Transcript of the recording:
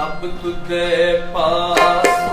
ਸਭ ਤੁਧੇ ਪਾਸ